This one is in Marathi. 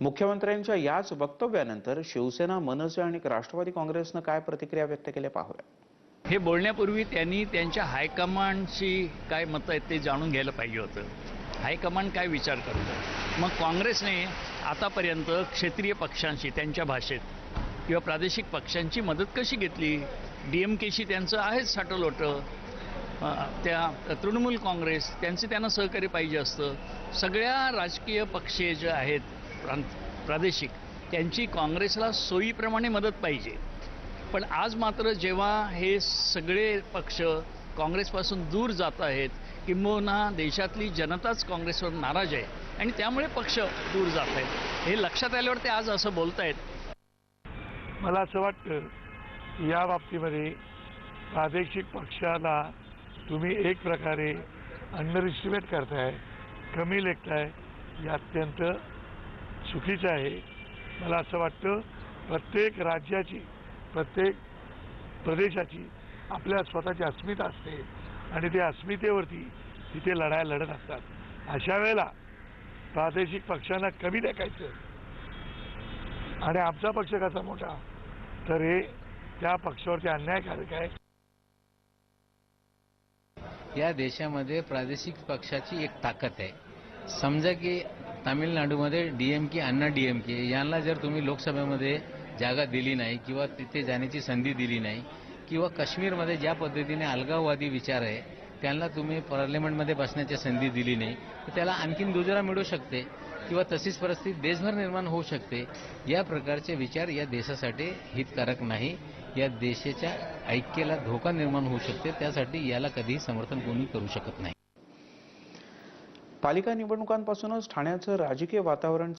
मुख्यमंत्र्यांच्या याच वक्तव्यानंतर शिवसेना मनसे आणि राष्ट्रवादी काँग्रेसनं काय प्रतिक्रिया व्यक्त केल्या पाहूया. हे बोलण्यापूर्वी त्यांनी त्यांच्या हायकमांडशी काय मतं आहेत ते जाणून घ्यायला पाहिजे होतं. हायकमांड काय विचार करतं? मग काँग्रेसने आतापर्यंत क्षेत्रीय पक्षांशी त्यांच्या भाषेत किंवा प्रादेशिक पक्षांची मदत कशी घेतली? डी एम केशी त्यांचं आहेच साठवलोटं त्या तृणमूल काँग्रेस त्यांचे त्यांना सहकार्य पाहिजे असतं. सगळ्या राजकीय पक्षे जे आहेत प्रांत प्रादेशिक त्यांची काँग्रेसला सोयीप्रमाणे मदत पाहिजे. पण आज मात्र जेव्हा हे सगळे पक्ष काँग्रेसपासून दूर जात आहेत किंबहुना देशातली जनताच काँग्रेसवर नाराज आहे आणि त्यामुळे पक्ष दूर जात आहेत. हे लक्षात आल्यावर ते आज असं बोलत आहेत मला असं वाटतं या बाबतीमध्ये प्रादेशिक पक्षाला तुम्ही एक प्रकारे अंडर इस्टिमेट करताय कमी लेखताय हे अत्यंत चुकीचं आहे. मला असं वाटतं प्रत्येक राज्याची प्रत्येक प्रदेशाची आपल्या स्वतःची अस्मिता असते. आणि त्या अस्मितेवरती तिथे लढाया लढत असतात. अशा वेळेला प्रादेशिक पक्षांना कमी देखायचं. आणि आमचा पक्ष कसा मोठा? तर हे त्या पक्षावरती अन्यायकारक आहे. या देशामध्ये प्रादेशिक पक्षाची एक ताकद आहे. समजा की तामिळनाडूमध्ये D M K Anna D M K यांना जर तुम्ही लोकसभेमध्ये जागा दिली नाही किंवा तिथे जाण्याची संधी दिली नाही किंवा काश्मीरमध्ये ज्या पद्धतीने अलगाववादी विचार आहे त्यांना तुम्ही पार्लमेंटमध्ये बसण्याची संधी दिली नाही तर त्याला आणखीन दुजरा मिळू शकते किंवा तशीच परिस्थिती देशभर निर्माण होऊ शकते. या प्रकारचे विचार या देशासाठी हितकारक नाही. या देशाच्या ऐक्याला धोका निर्माण होऊ शकते. त्यासाठी याला कधीही समर्थन कोणी करू शकत नाही. पालिका निवडणुकांपासूनच ठाण्याचं राजकीय वातावरण